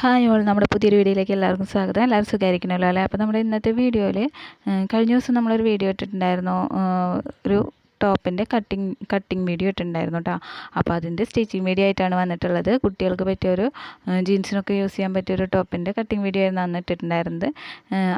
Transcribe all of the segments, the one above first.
Hi all നമ്മുടെ പുതിയൊരു വീഡിയോയിലേക്ക് എല്ലാവർക്കും സ്വാഗതം. എല്ലാവരും സുഖമായിരിക്കണമല്ലോ അല്ലേ? അപ്പോൾ നമ്മുടെ ഇന്നത്തെ വീഡിയോയിൽ കഴിഞ്ഞ ദിവസം നമ്മളൊരു വീഡിയോ ഇട്ടിട്ടുണ്ടായിരുന്നു. ഒരു ടോപ്പിന്റെ കട്ടിങ് കട്ടിങ് വീഡിയോ ഇട്ടിട്ടുണ്ടായിരുന്നു കേട്ടോ അപ്പോൾ അതിന്റെ സ്റ്റിച്ചിങ് വീഡിയോ ആയിട്ടാണ് വന്നിട്ടുള്ളത്. കുട്ടികൾക്ക് പറ്റിയൊരു ജീൻസിനൊക്കെ യൂസ് ചെയ്യാൻ പറ്റിയ ഒരു ടോപ്പിന്റെ കട്ടിങ് വീഡിയോ ആയിരുന്നു അന്ന് ഇട്ടിട്ടുണ്ടായിരുന്നത്.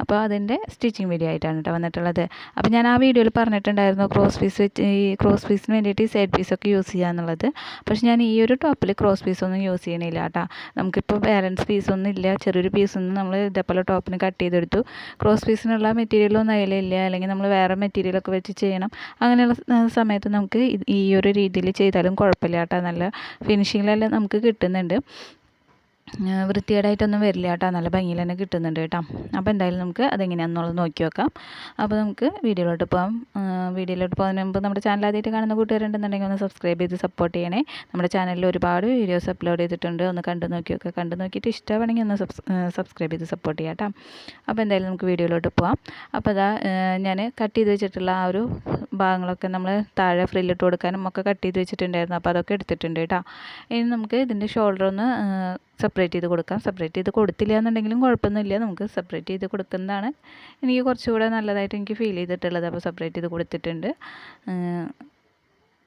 അപ്പോൾ അതിന്റെ സ്റ്റിച്ചിങ് വീഡിയോ ആയിട്ടാണ് കേട്ടോ വന്നിട്ടുള്ളത്. അപ്പോൾ ഞാൻ ആ വീഡിയോയിൽ പറഞ്ഞിട്ടുണ്ടായിരുന്നു ക്രോസ് പീസ് വെച്ച് ഈ ക്രോസ് പീസിന് വേണ്ടിയിട്ട് ഈ സൈഡ് പീസൊക്കെ യൂസ് ചെയ്യുക എന്നുള്ളത്. പക്ഷേ ഞാൻ ഈ ഒരു ടോപ്പിൽ ക്രോസ് പീസൊന്നും യൂസ് ചെയ്യണില്ല കേട്ടോ നമുക്കിപ്പോൾ ബാലൻസ് പീസൊന്നും ഇല്ല ചെറിയൊരു പീസൊന്നും നമ്മൾ ഇതേപോലെ ടോപ്പിന് കട്ട് ചെയ്തെടുത്തു. ക്രോസ് പീസിനുള്ള മെറ്റീരിയലൊന്നും അതിലില്ല അല്ലെങ്കിൽ നമ്മൾ വേറെ മെറ്റീരിയലൊക്കെ വെച്ച് ചെയ്യണം. അങ്ങനെയുള്ള സമയത്ത് നമുക്ക് ഈ ഒരു രീതിയിൽ ചെയ്താലും കുഴപ്പമില്ല കേട്ടോ. നല്ല ഫിനിഷിങ്ങിലെല്ലാം നമുക്ക് കിട്ടുന്നുണ്ട്. വൃത്തികേടായിട്ടൊന്നും വരില്ല കേട്ടോ. നല്ല ഭംഗിയിൽ തന്നെ കിട്ടുന്നുണ്ട് കേട്ടോ. അപ്പോൾ എന്തായാലും നമുക്ക് അതെങ്ങനെയാണെന്നുള്ളത് നോക്കി വെക്കാം അപ്പോൾ നമുക്ക് വീഡിയോയിലോട്ട് പോകാം വീഡിയോയിലോട്ട് പോകുന്നതിന് മുമ്പ് നമ്മുടെ ചാനൽ ആദ്യമായിട്ട് കാണുന്ന കൂട്ടുകാരുണ്ടെന്നുണ്ടെങ്കിൽ ഒന്ന് സബ്സ്ക്രൈബ് ചെയ്ത് സപ്പോർട്ട് ചെയ്യണേ. നമ്മുടെ ചാനലിൽ ഒരുപാട് വീഡിയോസ് അപ്ലോഡ് ചെയ്തിട്ടുണ്ട്. ഒന്ന് കണ്ടു നോക്കി നോക്കുക കണ്ടു നോക്കിയിട്ട് ഇഷ്ടമാണെങ്കിൽ ഒന്ന് സബ്സ്ക്രൈബ് ചെയ്ത് സപ്പോർട്ട് ചെയ്യാം കേട്ടോ. അപ്പോൾ എന്തായാലും നമുക്ക് വീഡിയോയിലോട്ട് പോകാം അപ്പോൾ അതാ ഞാൻ കട്ട് ചെയ്ത് വെച്ചിട്ടുള്ള ആ ഒരു ഭാഗങ്ങളൊക്കെ നമ്മൾ താഴെ ഫ്രില്ലിട്ട് കൊടുക്കാനും ഒക്കെ കട്ട് ചെയ്ത് വെച്ചിട്ടുണ്ടായിരുന്നു. അപ്പോൾ അതൊക്കെ എടുത്തിട്ടുണ്ട് കേട്ടോ. ഇനി നമുക്ക് ഇതിന്റെ ഷോൾഡർ ഒന്ന് സെപ്പറേറ്റ് ചെയ്ത് കൊടുക്കാം. സെപ്പറേറ്റ് ചെയ്ത് കൊടുത്തില്ല എന്നുണ്ടെങ്കിലും കുഴപ്പമൊന്നുമില്ല. നമുക്ക് സെപ്പറേറ്റ് ചെയ്ത് കൊടുക്കുന്നതാണ് എനിക്ക് കുറച്ചുകൂടെ നല്ലതായിട്ട് എനിക്ക് ഫീൽ ചെയ്തിട്ടുള്ളത്. അപ്പോൾ സെപ്പറേറ്റ് ചെയ്ത് കൊടുത്തിട്ടുണ്ട്.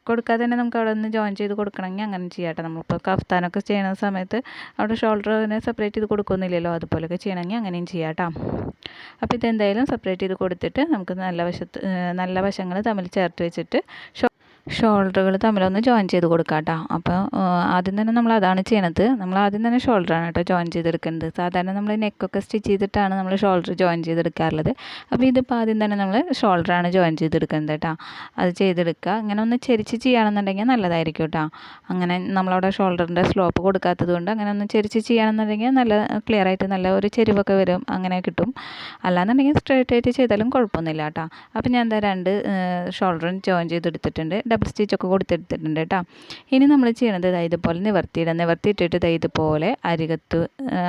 കൊടുക്കാതെ തന്നെ നമുക്ക് അവിടെ നിന്ന് ജോയിൻ ചെയ്ത് കൊടുക്കണമെങ്കിൽ അങ്ങനെ ചെയ്യാട്ടെ. നമ്മളിപ്പോൾ കഫ്താനൊക്കെ ചെയ്യുന്ന സമയത്ത് അവിടെ ഷോൾഡർ തന്നെ സെപ്പറേറ്റ് ചെയ്ത് കൊടുക്കുന്നില്ലല്ലോ. അതുപോലെയൊക്കെ ചെയ്യണമെങ്കിൽ അങ്ങനെയും ചെയ്യാട്ടോ. അപ്പോൾ ഇതെന്തായാലും സെപ്പറേറ്റ് ചെയ്ത് കൊടുത്തിട്ട് നമുക്ക് നല്ല വശത്ത് നല്ല വശങ്ങൾ തമ്മിൽ ചേർത്ത് വെച്ചിട്ട് ഷോൾഡറുകൾ തമ്മിലൊന്ന് ജോയിൻ ചെയ്ത് കൊടുക്കാം കേട്ടോ അപ്പോൾ ആദ്യം തന്നെ നമ്മൾ അതാണ് ചെയ്യണത്. നമ്മൾ ആദ്യം തന്നെ ഷോൾഡറാണ് കേട്ടോ ജോയിൻ ചെയ്തെടുക്കുന്നത് സാധാരണ നമ്മൾ നെക്കൊക്കെ സ്റ്റിച്ച് ചെയ്തിട്ടാണ് നമ്മൾ ഷോൾഡർ ജോയിൻ ചെയ്തെടുക്കാറുള്ളത്. അപ്പോൾ ഇതിപ്പോൾ ആദ്യം തന്നെ നമ്മൾ ഷോൾഡറാണ് ജോയിൻ ചെയ്തെടുക്കുന്നത് കേട്ടോ അത് ചെയ്തെടുക്കുക. ഇങ്ങനെ ഒന്ന് ചെരിച്ച് ചെയ്യുകയാണെന്നുണ്ടെങ്കിൽ നല്ലതായിരിക്കും കേട്ടോ അങ്ങനെ നമ്മളവിടെ ഷോൾഡറിന്റെ സ്ലോപ്പ് കൊടുക്കാത്തത് കൊണ്ട് അങ്ങനെ ഒന്ന് ചെരിച്ച് ചെയ്യുകയാണെന്നുണ്ടെങ്കിൽ നല്ല ക്ലിയർ ആയിട്ട് നല്ല ഒരു ചെരിവൊക്കെ വരും. അങ്ങനെ കിട്ടും. അല്ലാന്നുണ്ടെങ്കിൽ സ്ട്രേറ്റ് ആയിട്ട് ചെയ്താലും കുഴപ്പമൊന്നുമില്ല കേട്ടോ അപ്പോൾ ഞാൻ എന്താ രണ്ട് ഷോൾഡറും ജോയിൻ ചെയ്തെടുത്തിട്ടുണ്ട്. ഡബിൾ സ്റ്റിച്ചൊക്കെ കൊടുത്തെടുത്തിട്ടുണ്ട് കേട്ടോ. ഇനി നമ്മൾ ചെയ്യണത് ഇതുപോലെ നിവർത്തിയിടുക നിവർത്തിയിട്ടിട്ട് ഇതുപോലെ അരികത്ത്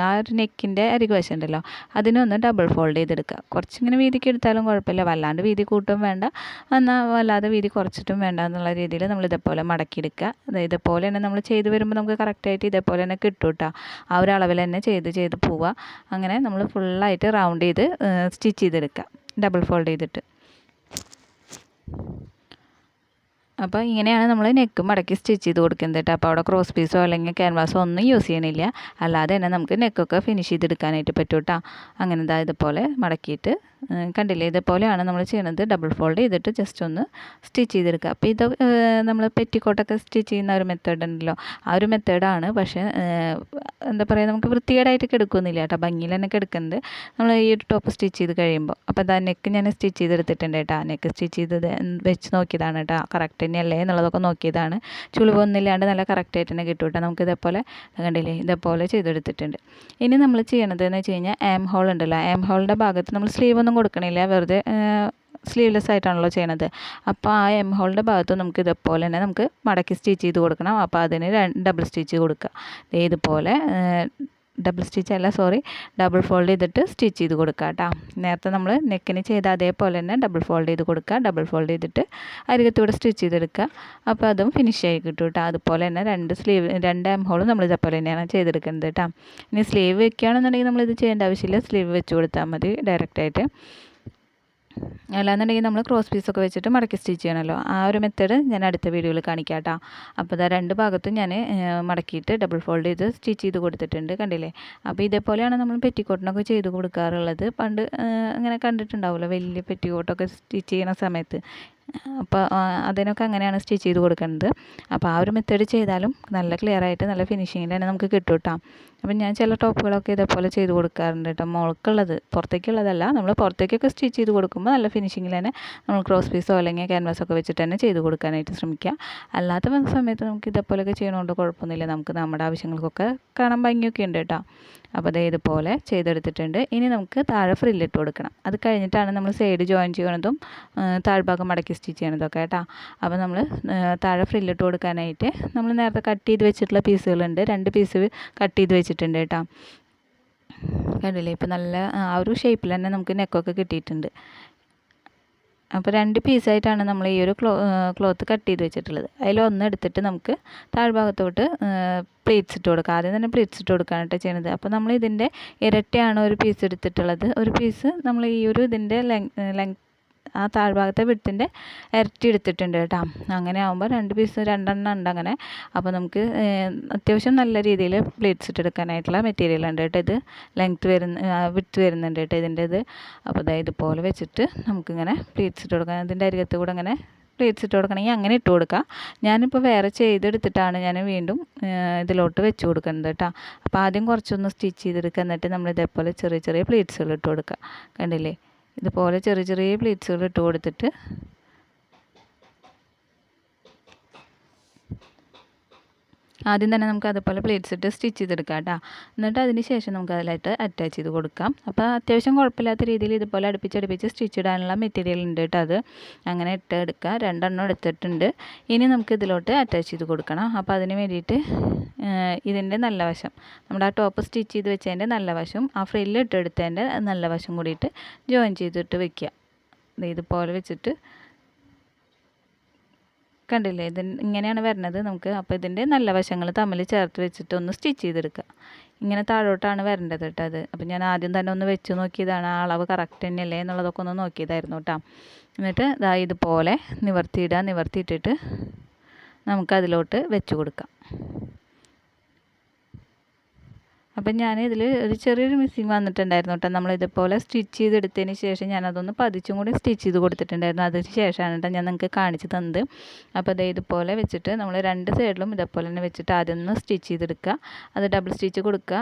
ആ ഒരു നെക്കിന്റെ അരികു വശം ഉണ്ടല്ലോ അതിനൊന്ന് ഡബിൾ ഫോൾഡ് ചെയ്തെടുക്കുക. കുറച്ചിങ്ങനെ വീതിക്ക് എടുത്താലും കുഴപ്പമില്ല. വല്ലാണ്ട് വീതി കൂട്ടും വേണ്ട. എന്നാൽ വല്ലാതെ വീതി കുറച്ചിട്ടും വേണ്ട എന്നുള്ള രീതിയിൽ നമ്മൾ ഇതേപോലെ മടക്കിയെടുക്കുക. അതായത് ഇതുപോലെ തന്നെ നമ്മൾ ചെയ്ത് വരുമ്പോൾ നമുക്ക് കറക്റ്റായിട്ട് ഇതേപോലെ തന്നെ കിട്ടും കേട്ടോ. ആ ഒരു അളവിൽ തന്നെ ചെയ്ത് ചെയ്ത് പോവുക. അങ്ങനെ നമ്മൾ ഫുള്ളായിട്ട് റൗണ്ട് ചെയ്ത് സ്റ്റിച്ച് ചെയ്തെടുക്കുക. ഡബിൾ ഫോൾഡ് ചെയ്തിട്ട്. അപ്പോൾ ഇങ്ങനെയാണ് നമ്മൾ നെക്ക് മടക്കി സ്റ്റിച്ച് ചെയ്ത് കൊടുക്കുന്നത് കേട്ടോ. അപ്പോൾ അവിടെ ക്രോസ് പീസോ അല്ലെങ്കിൽ ക്യാൻവാസോ ഒന്നും യൂസ് ചെയ്യണില്ല. അല്ലാതെ തന്നെ നമുക്ക് നെക്കൊക്കെ ഫിനിഷ് ചെയ്തെടുക്കാനായിട്ട് പറ്റും കേട്ടോ അങ്ങനെ ഇതാ ഇതുപോലെ മടക്കിയിട്ട് കണ്ടില്ലേ? ഇതുപോലെയാണ് നമ്മൾ ചെയ്യുന്നത് ഡബിൾ ഫോൾഡ് ചെയ്തിട്ട് ജസ്റ്റ് ഒന്ന് സ്റ്റിച്ച് ചെയ്തെടുക്കുക. അപ്പോൾ ഇത് നമ്മൾ പെറ്റിക്കോട്ടൊക്കെ സ്റ്റിച്ച് ചെയ്യുന്ന ഒരു മെത്തേഡ് ഉണ്ടല്ലോ. ആ ഒരു മെത്തേഡാണ് പക്ഷേ എന്താ പറയുക നമുക്ക് വൃത്തികേടായിട്ട് കിടക്കുന്നില്ല കേട്ടോ. ഭംഗിയിൽ തന്നെ കിടക്കുന്നത് നമ്മൾ ഈ ഒരു ടോപ്പ് സ്റ്റിച്ച് ചെയ്ത് കഴിയുമ്പോൾ അപ്പോൾ അത് നെക്ക് ഞാൻ സ്റ്റിച്ച് ചെയ്തെടുത്തിട്ടുണ്ട് കേട്ടോ. നെക്ക് സ്റ്റിച്ച് ചെയ്തത് വെച്ച് നോക്കിയതാണ് കേട്ടോ. കറക്റ്റ് തന്നെയല്ലേ എന്നുള്ളതൊക്കെ നോക്കിയതാണ്. ചുളിവൊന്നുമില്ലാണ്ട് നല്ല കറക്റ്റായിട്ട് തന്നെ കിട്ടും കേട്ടോ. നമുക്ക് ഇതേപോലെ കണ്ടില്ലേ? ഇതേപോലെ ചെയ്തെടുത്തിട്ടുണ്ട്. ഇനി നമ്മൾ ചെയ്യണത് എന്ന് വെച്ച് കഴിഞ്ഞാൽ ആം ഹോൾ ഉണ്ടല്ലോ. ആം ഹോളിന്റെ ഭാഗത്ത് നമ്മൾ സ്ലീവ് കൊടുക്കണില്ല. വെറുതെ സ്ലീവ്ലെസ് ആയിട്ടാണല്ലോ ചെയ്യണത്. അപ്പോൾ ആ എം ഹോളിന്റെ ഭാഗത്ത് നമുക്ക് ഇതേപോലെ തന്നെ നമുക്ക് മടക്കി സ്റ്റിച്ച് ചെയ്ത് കൊടുക്കണം. അപ്പോൾ അതിന് ഡബിൾ സ്റ്റിച്ച് കൊടുക്കുക. ഇതുപോലെ ഡബിൾ സ്റ്റിച്ച് അല്ല സോറി ഡബിൾ ഫോൾഡ് ചെയ്തിട്ട് സ്റ്റിച്ച് ചെയ്ത് കൊടുക്കുക കേട്ടോ. നേരത്തെ നമ്മൾ നെക്കിന് ചെയ്ത അതേപോലെ തന്നെ ഡബിൾ ഫോൾഡ് ചെയ്ത് കൊടുക്കുക. ഡബിൾ ഫോൾഡ് ചെയ്തിട്ട് അരികത്തൂടെ സ്റ്റിച്ച് ചെയ്തെടുക്കുക. അപ്പോൾ അതും ഫിനിഷ് ആയി കിട്ടും കേട്ടോ. അതുപോലെ തന്നെ രണ്ട് സ്ലീവ് രണ്ട് എം ഹോളും നമ്മൾ ഇതേപോലെ തന്നെയാണ് ചെയ്തെടുക്കുന്നത് കേട്ടോ. ഇനി സ്ലീവ് വെക്കുകയാണെന്നുണ്ടെങ്കിൽ നമ്മളിത് ചെയ്യേണ്ട ആവശ്യമില്ല. സ്ലീവ് വെച്ച് കൊടുത്താൽ മതി ഡയറക്റ്റായിട്ട് അല്ലാന്നുണ്ടെങ്കിൽ നമ്മൾ ക്രോസ് പീസൊക്കെ വെച്ചിട്ട് മടക്കി സ്റ്റിച്ച് ചെയ്യണമല്ലോ. ആ ഒരു മെത്തേഡ് ഞാൻ അടുത്ത വീഡിയോയിൽ കാണിക്കാം കേട്ടോ അപ്പോൾ ഇതാ രണ്ട് ഭാഗത്തും ഞാൻ മടക്കിയിട്ട് ഡബിൾ ഫോൾഡ് ചെയ്ത് സ്റ്റിച്ച് ചെയ്ത് കൊടുത്തിട്ടുണ്ട് കണ്ടില്ലേ? അപ്പോൾ ഇതേപോലെയാണ് നമ്മൾ പെറ്റിക്കോട്ടിനൊക്കെ ചെയ്ത് കൊടുക്കാറുള്ളത്. പണ്ട് അങ്ങനെ കണ്ടിട്ടുണ്ടാവുമല്ലോ വലിയ പെറ്റിക്കോട്ടൊക്കെ സ്റ്റിച്ച് ചെയ്യുന്ന സമയത്ത്. അപ്പോൾ അതിനൊക്കെ അങ്ങനെയാണ് സ്റ്റിച്ച് ചെയ്ത് കൊടുക്കുന്നത്. അപ്പോൾ ആ ഒരു മെത്തേഡ് ചെയ്താലും നല്ല ക്ലിയർ ആയിട്ട് നല്ല ഫിനിഷിങ്ങിൽ തന്നെ നമുക്ക് കിട്ടും കേട്ടോ അപ്പം ഞാൻ ചില ടോപ്പുകളൊക്കെ ഇതേപോലെ ചെയ്ത് കൊടുക്കാറുണ്ട് കേട്ടോ. മുളക്കുള്ളത് പുറത്തേക്കുള്ളതല്ല. നമ്മൾ പുറത്തേക്കൊക്കെ സ്റ്റിച്ച് ചെയ്ത് കൊടുക്കുമ്പോൾ നല്ല ഫിനിഷിങ്ങിൽ തന്നെ നമ്മൾ ക്രോസ് പീസോ അല്ലെങ്കിൽ ക്യാൻവാസൊക്കെ വെച്ചിട്ട് തന്നെ ചെയ്ത് കൊടുക്കാനായിട്ട് ശ്രമിക്കുക. അല്ലാത്ത സമയത്ത് നമുക്ക് ഇതേപോലെയൊക്കെ ചെയ്യണോണ്ട് കുഴപ്പമൊന്നുമില്ല. നമുക്ക് നമ്മുടെ ആവശ്യങ്ങൾക്കൊക്കെ കാണാൻ ഭംഗിയൊക്കെ ഉണ്ട് കേട്ടോ. അപ്പോൾ അതേ ഇതുപോലെ ചെയ്തെടുത്തിട്ടുണ്ട്. ഇനി നമുക്ക് താഴെ ഫ്രില്ലിട്ട് കൊടുക്കണം. അത് കഴിഞ്ഞിട്ടാണ് നമ്മൾ സൈഡ് ജോയിൻ ചെയ്യണതും താഴ്ഭാഗം മടക്കി സ്റ്റിച്ച് ചെയ്യണതും ഒക്കെ കേട്ടോ. അപ്പോൾ നമ്മൾ താഴെ ഫ്രില്ലിട്ട് കൊടുക്കാനായിട്ട് നമ്മൾ നേരത്തെ കട്ട് ചെയ്ത് വെച്ചിട്ടുള്ള പീസുകളുണ്ട് രണ്ട് പീസ് കട്ട് ചെയ്ത് വെച്ചിട്ടുണ്ട് കേട്ടോ. കണ്ടില്ലേ? ഇപ്പോൾ നല്ല ആ ഒരു ഷേപ്പിൽ തന്നെ നമുക്ക് നെക്കൊക്കെ കിട്ടിയിട്ടുണ്ട്. അപ്പോൾ രണ്ട് പീസായിട്ടാണ് നമ്മൾ ഈ ഒരു ക്ലോ ക്ലോത്ത് കട്ട് ചെയ്ത് വെച്ചിട്ടുള്ളത്. അതിൽ ഒന്ന് എടുത്തിട്ട് നമുക്ക് താഴ്ഭാഗത്തോട്ട് പ്ലേറ്റ്സ് ഇട്ട് കൊടുക്കുക ആദ്യം തന്നെ പ്ലേറ്റ്സ് ഇട്ട് കൊടുക്കുകയാണ് കേട്ടോ ചെയ്യുന്നത് അപ്പോൾ നമ്മൾ ഇതിന്റെ ഇരട്ടിയാണ് ഒരു പീസ് എടുത്തിട്ടുള്ളത്. ഒരു പീസ് നമ്മൾ ഈ ഒരു ഇതിന്റെ ലെങ് ലെങ് ആ താഴ്ഭാഗത്തെ വിടത്തിന്റെ ഇരട്ടി എടുത്തിട്ടുണ്ട് കേട്ടോ. അങ്ങനെ ആകുമ്പോൾ രണ്ട് പീസ് രണ്ടെണ്ണം ഉണ്ട് അങ്ങനെ. അപ്പോൾ നമുക്ക് അത്യാവശ്യം നല്ല രീതിയിൽ പ്ലേറ്റ്സ് ഇട്ടെടുക്കാനായിട്ടുള്ള മെറ്റീരിയൽ ഉണ്ട് കേട്ടോ ഇത്. ലെങ്ത്ത് വരുന്ന വിട്ട് വരുന്നുണ്ട് കേട്ടോ ഇതിന്റെ ഇത്. അപ്പോൾ അതായത് ഇതുപോലെ വെച്ചിട്ട് നമുക്കിങ്ങനെ പ്ലേറ്റ്സ് ഇട്ട് കൊടുക്കാം. ഇതിന്റെ അരികത്ത് കൂടെ അങ്ങനെ പ്ലേറ്റ്സ് ഇട്ട് കൊടുക്കണമെങ്കിൽ അങ്ങനെ ഇട്ട് കൊടുക്കാം. ഞാനിപ്പോൾ വേറെ ചെയ്തെടുത്തിട്ടാണ് ഞാൻ വീണ്ടും ഇതിലോട്ട് വെച്ച് കൊടുക്കുന്നത് കേട്ടോ. അപ്പോൾ ആദ്യം കുറച്ചൊന്ന് സ്റ്റിച്ച് ചെയ്തെടുക്കുക. എന്നിട്ട് നമ്മൾ ഇതേപോലെ ചെറിയ ചെറിയ പ്ലേറ്റ്സുകൾ ഇട്ട് കൊടുക്കുക. കണ്ടില്ലേ? ഇതുപോലെ ചെറിയ ചെറിയ പ്ലേറ്റ്സുകൾ ഇട്ട് കൊടുത്തിട്ട് ആദ്യം തന്നെ നമുക്ക് അതുപോലെ പ്ലേറ്റ്സ് ഇട്ട് സ്റ്റിച്ച് ചെയ്തെടുക്കാം കേട്ടോ. എന്നിട്ട് അതിന് ശേഷം നമുക്ക് അതിലായിട്ട് അറ്റാച്ച് ചെയ്ത് കൊടുക്കാം. അപ്പോൾ അത്യാവശ്യം കുഴപ്പമില്ലാത്ത രീതിയിൽ ഇതുപോലെ അടുപ്പിച്ചടുപ്പിച്ച് സ്റ്റിച്ച് ഇടാനുള്ള മെറ്റീരിയൽ ഉണ്ട് കേട്ടോ അത്. അങ്ങനെ ഇട്ട് എടുക്കുക രണ്ടെണ്ണം എടുത്തിട്ടുണ്ട്. ഇനി നമുക്ക് ഇതിലോട്ട് അറ്റാച്ച് ചെയ്ത് കൊടുക്കണം. അപ്പോൾ അതിന് വേണ്ടിയിട്ട് ഇതിന്റെ നല്ല വശം നമ്മുടെ ആ ടോപ്പ് സ്റ്റിച്ച് ചെയ്ത് വെച്ചതിന്റെ നല്ല വശം ആ ഫ്രില്ലിട്ട് എടുത്തതിന്റെ നല്ല വശം കൂടിയിട്ട് ജോയിൻ ചെയ്തിട്ട് വെക്കുക. ഇതുപോലെ വെച്ചിട്ട് കണ്ടില്ലേ? ഇത് ഇങ്ങനെയാണ് വരുന്നത്. നമുക്ക് അപ്പോൾ ഇതിന്റെ നല്ല വശങ്ങൾ തമ്മിൽ ചേർത്ത് വെച്ചിട്ട് ഒന്ന് സ്റ്റിച്ച് ചെയ്തെടുക്കുക ഇങ്ങനെ താഴോട്ടാണ് വരേണ്ടത് കേട്ടോ അത്. അപ്പോൾ ഞാൻ ആദ്യം തന്നെ ഒന്ന് വെച്ച് നോക്കിയതാണ് ആ അളവ് കറക്റ്റ് തന്നെയല്ലേ എന്നുള്ളതൊക്കെ ഒന്ന് നോക്കിയതായിരുന്നു കേട്ടോ. എന്നിട്ട് ഇതാ ഇതുപോലെ നിവർത്തിയിടുക. നിവർത്തിയിട്ടിട്ട് നമുക്കതിലോട്ട് വെച്ച് കൊടുക്കാം. അപ്പം ഞാൻ ഇതിൽ ഒരു ചെറിയൊരു മിസ്സിങ് വന്നിട്ടുണ്ടായിരുന്നു കേട്ടോ. നമ്മൾ ഇതുപോലെ സ്റ്റിച്ച് ചെയ്തെടുത്തതിന് ശേഷം ഞാൻ അതൊന്ന് പതിച്ചും കൂടി സ്റ്റിച്ച് ചെയ്ത് കൊടുത്തിട്ടുണ്ടായിരുന്നു. അതിന് ശേഷമാണ് കേട്ടോ ഞാൻ നിങ്ങൾക്ക് കാണിച്ചു തന്നത്. അപ്പോൾ അതേ ഇതുപോലെ വെച്ചിട്ട് നമ്മൾ രണ്ട് സൈഡിലും ഇതേപോലെ തന്നെ വെച്ചിട്ട് ആദ്യം ഒന്ന് സ്റ്റിച്ച് ചെയ്തെടുക്കുക. അത് ഡബിൾ സ്റ്റിച്ച് കൊടുക്കുക.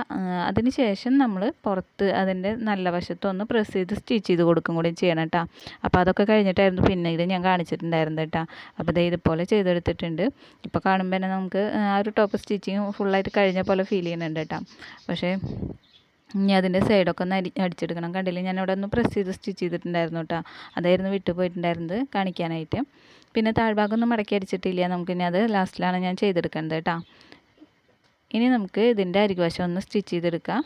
അതിന് ശേഷം നമ്മൾ പുറത്ത് അതിന്റെ നല്ല വശത്തൊന്ന് പ്രസ് ചെയ്ത് സ്റ്റിച്ച് ചെയ്ത് കൊടുക്കും കൂടി ചെയ്യണം കേട്ടോ അപ്പോൾ അതൊക്കെ കഴിഞ്ഞിട്ടായിരുന്നു പിന്നീട് ഞാൻ കാണിച്ചിട്ടുണ്ടായിരുന്നു കേട്ടോ അപ്പോൾ അതേ ഇതുപോലെ ചെയ്തെടുത്തിട്ടുണ്ട്. ഇപ്പോൾ കാണുമ്പോൾ തന്നെ നമുക്ക് ആ ഒരു ടോപ്പ് സ്റ്റിച്ചിങ് ഫുള്ളായിട്ട് കഴിഞ്ഞ പോലെ ഫീൽ ചെയ്യുന്നുണ്ട് കേട്ടോ പക്ഷേ ഇനി അതിന്റെ സൈഡൊക്കെ ഒന്ന് അരി അടിച്ചെടുക്കണം. കണ്ടില്ലേ? ഞാൻ അവിടെ ഒന്ന് പ്രസ് ചെയ്ത് സ്റ്റിച്ച് ചെയ്തിട്ടുണ്ടായിരുന്നു കേട്ടോ അതായിരുന്നു വിട്ടു പോയിട്ടുണ്ടായിരുന്നത് കാണിക്കാനായിട്ട്. പിന്നെ താഴ്ഭാഗം ഒന്നും മടക്കി അടിച്ചിട്ടില്ല. നമുക്കിനി അത് ലാസ്റ്റിലാണ് ഞാൻ ചെയ്തെടുക്കേണ്ടത് കേട്ടോ ഇനി നമുക്ക് ഇതിന്റെ അരികുവശം ഒന്ന് സ്റ്റിച്ച് ചെയ്തെടുക്കാം.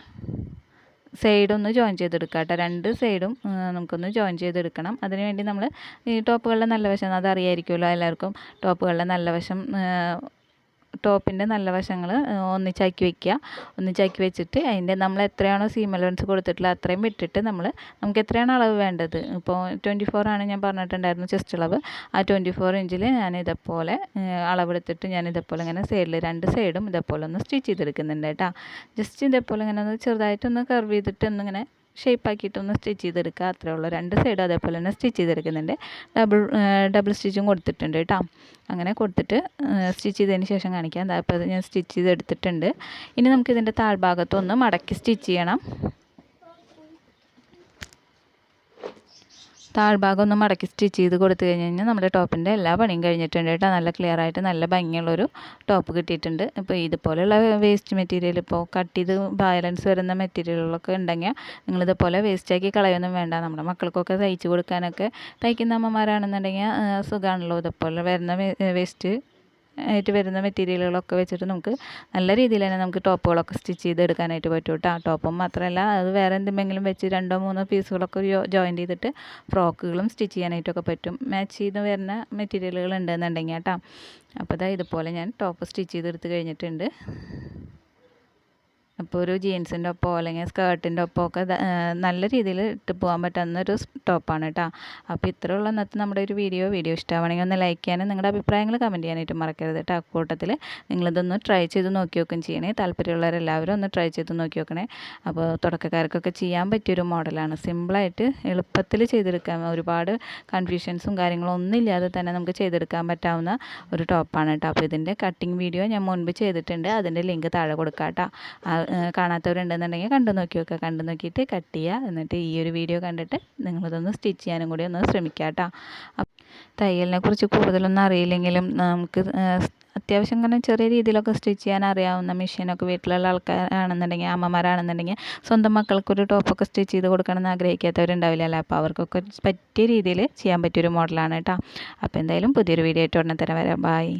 സൈഡൊന്ന് ജോയിൻ ചെയ്തെടുക്കുക കേട്ടോ രണ്ട് സൈഡും നമുക്കൊന്ന് ജോയിൻ ചെയ്തെടുക്കണം. അതിനുവേണ്ടി നമ്മൾ ഈ ടോപ്പുകളുടെ നല്ല വശം അത് അറിയായിരിക്കുമല്ലോ എല്ലാവർക്കും. ടോപ്പുകളുടെ നല്ല വശം ടോപ്പിന്റെ നല്ല വശങ്ങൾ ഒന്നിച്ചാക്കി വെക്കുക ഒന്നിച്ചാക്കി വെച്ചിട്ട് അതിന്റെ നമ്മൾ എത്രയാണോ സീം അലവൻസ് കൊടുത്തിട്ടുള്ളത് അത്രയും വിട്ടിട്ട് നമ്മൾ നമുക്ക് എത്രയാണ് അളവ് വേണ്ടത്? ഇപ്പോൾ ട്വന്റി ഫോർ ആണ് ഞാൻ പറഞ്ഞിട്ടുണ്ടായിരുന്നു ചെസ്റ്റ് അളവ്. ആ ട്വന്റി ഫോർ ഇഞ്ചിൽ ഞാൻ ഇതേപോലെ അളവെടുത്തിട്ട് ഞാൻ ഇതേപോലെ ഇങ്ങനെ സൈഡിൽ രണ്ട് സൈഡും ഇതേപോലെ ഒന്ന് സ്റ്റിച്ച് ചെയ്തെടുക്കുന്നുണ്ട് കേട്ടോ. ജസ്റ്റ് ഇതേപോലെ ഇങ്ങനെ ഒന്ന് ചെറുതായിട്ടൊന്ന് കർവ് ചെയ്തിട്ട് ഒന്നിങ്ങനെ ഷേപ്പാക്കിയിട്ടൊന്ന് സ്റ്റിച്ച് ചെയ്തെടുക്കുക. അത്രേ ഉള്ളൂ രണ്ട് സൈഡും അതേപോലെ തന്നെ സ്റ്റിച്ച് ചെയ്തെടുക്കുന്നുണ്ട്. ഡബിൾ ഡബിൾ സ്റ്റിച്ചും കൊടുത്തിട്ടുണ്ട് കേട്ടോ. അങ്ങനെ കൊടുത്തിട്ട് സ്റ്റിച്ച് ചെയ്തതിന് ശേഷം കാണിക്കാം. അപ്പോൾ ഞാൻ സ്റ്റിച്ച് ചെയ്തെടുത്തിട്ടുണ്ട്. ഇനി നമുക്കിതിന്റെ താഴ്ഭാഗത്തൊന്ന് മടക്കി സ്റ്റിച്ച് ചെയ്യണം. താഴ്ഭാഗം ഒന്ന് മടക്കി സ്റ്റിച്ച് ചെയ്ത് കൊടുത്തു കഴിഞ്ഞ് കഴിഞ്ഞാൽ നമ്മുടെ ടോപ്പിന്റെ എല്ലാ പണിയും കഴിഞ്ഞിട്ടുണ്ട് കേട്ടോ. നല്ല ക്ലിയർ ആയിട്ട് നല്ല ഭംഗിയുള്ളൊരു ടോപ്പ് കിട്ടിയിട്ടുണ്ട്. ഇപ്പോൾ ഇതുപോലെയുള്ള വേസ്റ്റ് മെറ്റീരിയൽ ഇപ്പോൾ കട്ട് ചെയ്ത് ബാലൻസ് വരുന്ന മെറ്റീരിയലുകളൊക്കെ ഉണ്ടെങ്കിൽ നിങ്ങളിതുപോലെ വേസ്റ്റാക്കി കളയൊന്നും വേണ്ട. നമ്മുടെ മക്കൾക്കൊക്കെ തയ്ച്ച് കൊടുക്കാനൊക്കെ തയ്ക്കുന്ന അമ്മമാരാണെന്നുണ്ടെങ്കിൽ സുഖമാണല്ലോ ഇതുപോലെ വരുന്ന വേസ്റ്റ് ആയിട്ട് വരുന്ന മെറ്റീരിയലുകളൊക്കെ വെച്ചിട്ട് നമുക്ക് നല്ല രീതിയിൽ തന്നെ നമുക്ക് ടോപ്പുകളൊക്കെ സ്റ്റിച്ച് ചെയ്തെടുക്കാനായിട്ട് പറ്റും കേട്ടോ ടോപ്പും മാത്രമല്ല അത് വേറെ എന്തെങ്കിലും വെച്ച് രണ്ടോ മൂന്നോ പീസുകളൊക്കെ ജോയിൻ ചെയ്തിട്ട് ഫ്രോക്കുകളും സ്റ്റിച്ച് ചെയ്യാനായിട്ടൊക്കെ പറ്റും. മാച്ച് ചെയ്ത് വരുന്ന മെറ്റീരിയലുകൾ ഉണ്ടെന്നുണ്ടെങ്കിൽ കേട്ടോ അപ്പോൾ ഇതാ ഇതുപോലെ ഞാൻ ടോപ്പ് സ്റ്റിച്ച് ചെയ്തെടുത്ത് കഴിഞ്ഞിട്ടുണ്ട്. അപ്പോൾ ഒരു ജീൻസിന്റെ ഒപ്പമോ അല്ലെങ്കിൽ സ്കേർട്ടിന്റെ ഒപ്പമോ ഒക്കെ നല്ല രീതിയിൽ ഇട്ട് പോകാൻ പറ്റുന്ന ഒരു ടോപ്പാണ് കേട്ടോ അപ്പോൾ ഇത്രയുള്ള ഇന്നത്തെ നമ്മുടെ ഒരു വീഡിയോ വീഡിയോ ഇഷ്ടമാണെങ്കിൽ ഒന്ന് ലൈക്ക് ചെയ്യാനും നിങ്ങളുടെ അഭിപ്രായങ്ങൾ കമന്റ് ചെയ്യാനായിട്ട് മറക്കരുത് കേട്ടോ കൂട്ടത്തിൽ നിങ്ങളിതൊന്ന് ട്രൈ ചെയ്ത് നോക്കി നോക്കും ചെയ്യണേ. താല്പര്യമുള്ളവരെല്ലാവരും ഒന്ന് ട്രൈ ചെയ്ത് നോക്കി നോക്കണേ അപ്പോൾ തുടക്കക്കാർക്കൊക്കെ ചെയ്യാൻ പറ്റിയൊരു മോഡലാണ് സിമ്പിളായിട്ട് എളുപ്പത്തിൽ ചെയ്തെടുക്കാൻ ഒരുപാട് കൺഫ്യൂഷൻസും കാര്യങ്ങളും ഒന്നും ഇല്ലാതെ തന്നെ നമുക്ക് ചെയ്തെടുക്കാൻ പറ്റാവുന്ന ഒരു ടോപ്പാണ് കേട്ടോ അപ്പോൾ ഇതിന്റെ കട്ടിങ് വീഡിയോ ഞാൻ മുൻപ് ചെയ്തിട്ടുണ്ട്. അതിന്റെ ലിങ്ക് താഴെ കൊടുക്കാം കേട്ടോ കാണാത്തവരുണ്ടെന്നുണ്ടെങ്കിൽ കണ്ടു നോക്കി വെക്കുക. കണ്ടു നോക്കിയിട്ട് കട്ട് ചെയ്യുക. എന്നിട്ട് ഈ ഒരു വീഡിയോ കണ്ടിട്ട് നിങ്ങളിതൊന്ന് സ്റ്റിച്ച് ചെയ്യാനും കൂടി ഒന്ന് ശ്രമിക്കുക കേട്ടോ തയ്യലിനെ കുറിച്ച് കൂടുതലൊന്നും അറിയില്ലെങ്കിലും നമുക്ക് അത്യാവശ്യം ഇങ്ങനെ ചെറിയ രീതിയിലൊക്കെ സ്റ്റിച്ച് ചെയ്യാൻ അറിയാവുന്ന മെഷീനൊക്കെ വീട്ടിലുള്ള ആൾക്കാരാണെന്നുണ്ടെങ്കിൽ അമ്മമാരാണെന്നുണ്ടെങ്കിൽ സ്വന്തം മക്കൾക്കൊരു ടോപ്പൊക്കെ സ്റ്റിച്ച് ചെയ്ത് കൊടുക്കണമെന്ന് ആഗ്രഹിക്കാത്തവരുണ്ടാവില്ലല്ലോ. അപ്പോൾ അവർക്കൊക്കെ പറ്റിയ രീതിയിൽ ചെയ്യാൻ പറ്റിയൊരു മോഡലാണ് കേട്ടോ അപ്പോൾ എന്തായാലും പുതിയൊരു വീഡിയോ ആയിട്ട് ഉടനെ തരാം വരാം. ബായ്